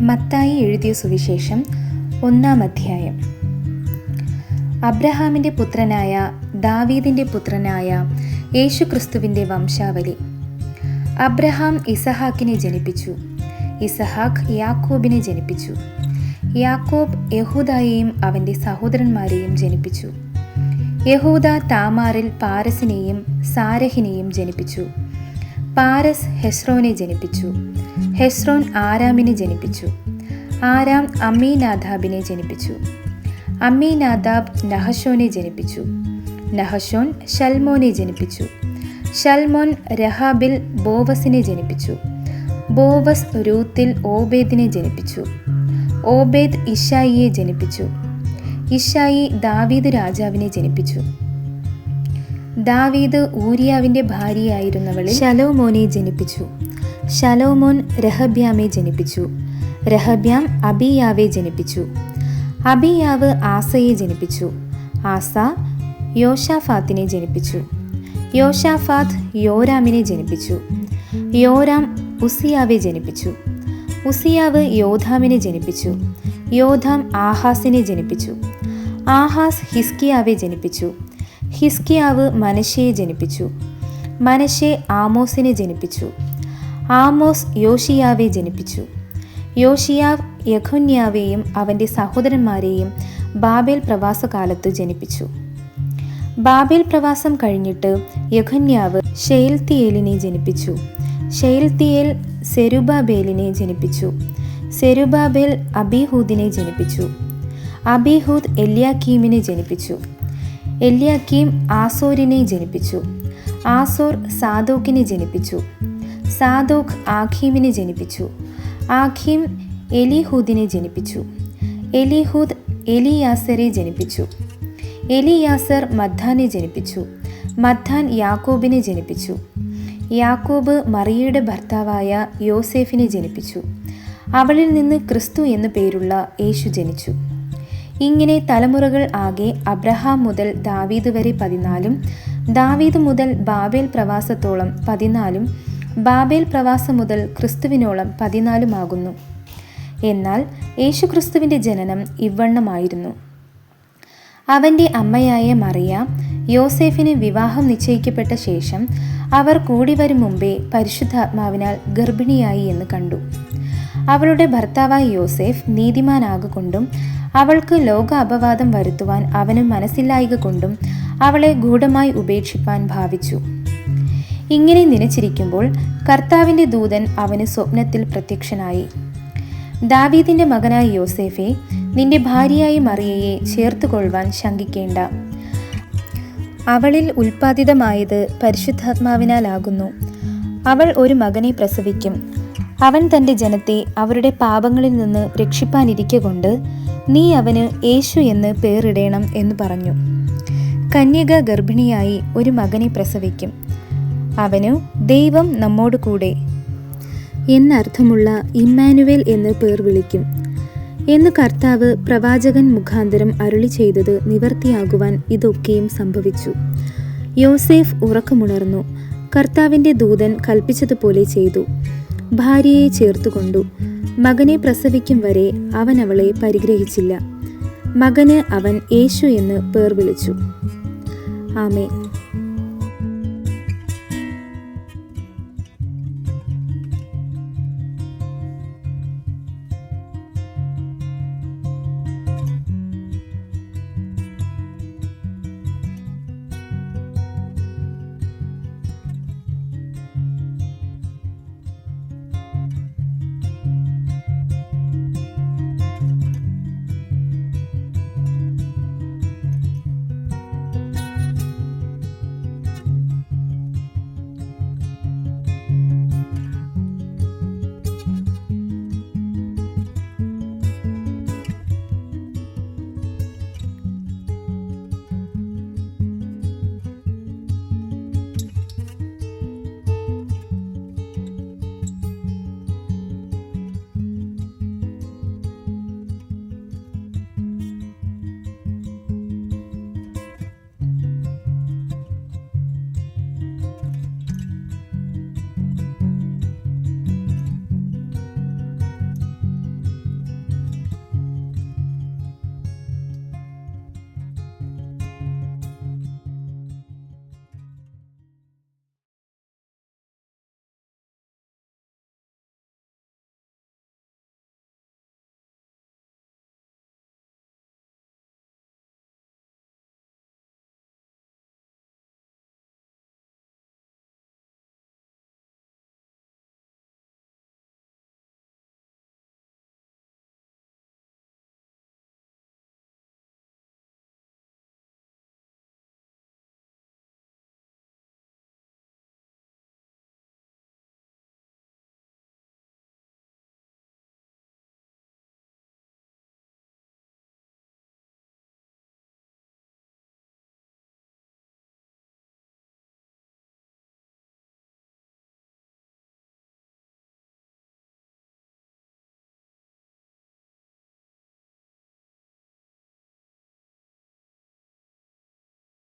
മത്തായി എഴുതിയ സുവിശേഷം ഒന്നാം അധ്യായം. അബ്രഹാമിന്റെ പുത്രനായ ദാവീദിന്റെ പുത്രനായ യേശുക്രിസ്തുവിന്റെ വംശാവലി. അബ്രഹാം ഇസഹാക്കിനെ ജനിപ്പിച്ചു. ഇസഹാക്ക് യാക്കോബിനെ ജനിപ്പിച്ചു. യാക്കോബ് യഹൂദായെയും അവന്റെ സഹോദരന്മാരെയും ജനിപ്പിച്ചു. യഹൂദ താമാറിൽ പാരസിനെയും സാരഹിനെയും ജനിപ്പിച്ചു. പാരസ് ഹെസ്രോനെ ജനിപ്പിച്ചു. ഹെസ്രോൻ ആരാമിനെ ജനിപ്പിച്ചു. ആരാം അമ്മീനാദാബിനെ ജനിപ്പിച്ചു. അമ്മീനാദാബ് നഹശോനെ ജനിപ്പിച്ചു. നഹശോൻ ഷൽമോനെ ജനിപ്പിച്ചു. ഷൽമോൻ രഹാബിൽ ബോവസിനെ ജനിപ്പിച്ചു. ബോവസ് രൂത്തിൽ ഓബേദിനെ ജനിപ്പിച്ചു. ഓബേദ് ഇഷായിയെ ജനിപ്പിച്ചു. ഇഷായി ദാവീദ് രാജാവിനെ ജനിപ്പിച്ചു. ദാവീദ് ഊരിയാവിന്റെ ഭാര്യയായിരുന്നവളിൽ ശലോമോനെ ജനിപ്പിച്ചു. ശലോമോൻ രഹബ്യാമെ ജനിപ്പിച്ചു. രഹബ്യാം അബിയാവെ ജനിപ്പിച്ചു. അബിയാവ് ആസയെ ജനിപ്പിച്ചു. ആസ യോഷാഫാത്തിനെ ജനിപ്പിച്ചു. യോഷാഫാത്ത് യോരാമിനെ ജനിപ്പിച്ചു. യോരാം ഉസിയാവെ ജനിപ്പിച്ചു. ഉസിയാവ് യോധാമിനെ ജനിപ്പിച്ചു. യോധാം ആഹാസിനെ ജനിപ്പിച്ചു. ആഹാസ് ഹിസ്കിയാവെ ജനിപ്പിച്ചു. ഹിസ്കിയാവ് മനശയെ ജനിപ്പിച്ചു. മനശെ ആമോസിനെ ജനിപ്പിച്ചു. ആമോസ് യോഷിയാവെ ജനിപ്പിച്ചു. യോഷിയാവ് യഖുന്യാവെയും അവന്റെ സഹോദരന്മാരെയും ബാബേൽ പ്രവാസകാലത്ത് ജനിപ്പിച്ചു. ബാബേൽ പ്രവാസം കഴിഞ്ഞിട്ട് യഖുന്യാവ് ഷെയിൽത്തിയേലിനെ ജനിപ്പിച്ചു. ഷെയിൽത്തിയേൽ സെരുബാബേലിനെ ജനിപ്പിച്ചു. സെരുബാബേൽ അബിഹൂദിനെ ജനിപ്പിച്ചു. അബിഹൂദ് എല്യാക്കീമിനെ ജനിപ്പിച്ചു. എല്യാക്കീം ആസോരിനെ ജനിപ്പിച്ചു. ആസോർ സാദോക്കിനെ ജനിപ്പിച്ചു. സാദോക്ക് ആഖീമിനെ ജനിപ്പിച്ചു. ആഖീം എലിഹൂദിനെ ജനിപ്പിച്ചു. എലിഹൂദ് എലിയാസറെ ജനിപ്പിച്ചു. എലിയാസർ മദ്ദാനെ ജനിപ്പിച്ചു. മദ്ദാൻ യാക്കോബിനെ ജനിപ്പിച്ചു. യാക്കോബ് മറിയയുടെ ഭർത്താവായ യോസേഫിനെ ജനിപ്പിച്ചു. അവളിൽ നിന്ന് ക്രിസ്തു എന്നു പേരുള്ള യേശു ജനിച്ചു. ഇങ്ങനെ തലമുറകൾ ആകെ അബ്രഹാം മുതൽ ദാവീദ് വരെ പതിനാലും ദാവീദ് മുതൽ ബാബേൽ പ്രവാസത്തോളം പതിനാലും ബാബേൽ പ്രവാസം മുതൽ ക്രിസ്തുവിനോളം പതിനാലുമാകുന്നു. എന്നാൽ യേശുക്രിസ്തുവിന്റെ ജനനം ഇവണ്ണമായിരുന്നു അവന്റെ അമ്മയായ മറിയ യോസേഫിന് വിവാഹം നിശ്ചയിക്കപ്പെട്ട ശേഷം അവർ കൂടി വരും മുമ്പേ പരിശുദ്ധാത്മാവിനാൽ ഗർഭിണിയായി എന്ന് കണ്ടു. അവളുടെ ഭർത്താവായ യോസേഫ് നീതിമാനാകൊണ്ടും അവൾക്ക് ലോക അപവാദം വരുത്തുവാൻ അവന് മനസ്സില്ലായക കൊണ്ടും അവളെ ഗൂഢമായി ഉപേക്ഷിപ്പാൻ ഭാവിച്ചു. ഇങ്ങനെ നിനച്ചിരിക്കുമ്പോൾ കർത്താവിന്റെ ദൂതൻ അവന് സ്വപ്നത്തിൽ പ്രത്യക്ഷനായി. ദാവീദിന്റെ മകനായ യോസേഫെ നിന്റെ ഭാര്യയായ മറിയയെ ചേർത്തുകൊള്ളുവാൻ ശങ്കിക്കേണ്ട. അവളിൽ ഉൽപ്പാദിതമായത് പരിശുദ്ധാത്മാവിനാലാകുന്നു. അവൾ ഒരു മകനെ പ്രസവിക്കും. അവൻ തന്റെ ജനത്തെ അവരുടെ പാപങ്ങളിൽ നിന്ന് രക്ഷിപ്പാനിരിക്കൊണ്ട് നീ അവന് യേശു എന്ന് പേരിടേണം എന്ന് പറഞ്ഞു. കന്യക ഗർഭിണിയായി ഒരു മകനെ പ്രസവിക്കും. അവനു ദൈവം നമ്മോട് കൂടെ. എന്നർത്ഥമുള്ള ഇമ്മാനുവേൽ എന്ന് പേർ വിളിക്കും. എന്ന് കർത്താവ് പ്രവാചകൻ മുഖാന്തരം അരുളി ചെയ്തത് നിവർത്തിയാകുവാൻ ഇതൊക്കെയും സംഭവിച്ചു. യോസേഫ് ഉറക്കമുണർന്നു. കർത്താവിന്റെ ദൂതൻ കൽപ്പിച്ചതുപോലെ ചെയ്തു. ഭാര്യയെ ചേർത്തുകൊണ്ടു. മകനെ പ്രസവിക്കും വരെ അവൻ അവളെ പരിഗ്രഹിച്ചില്ല. മകന് അവൻ യേശു എന്ന് പേർ വിളിച്ചു. ആമേ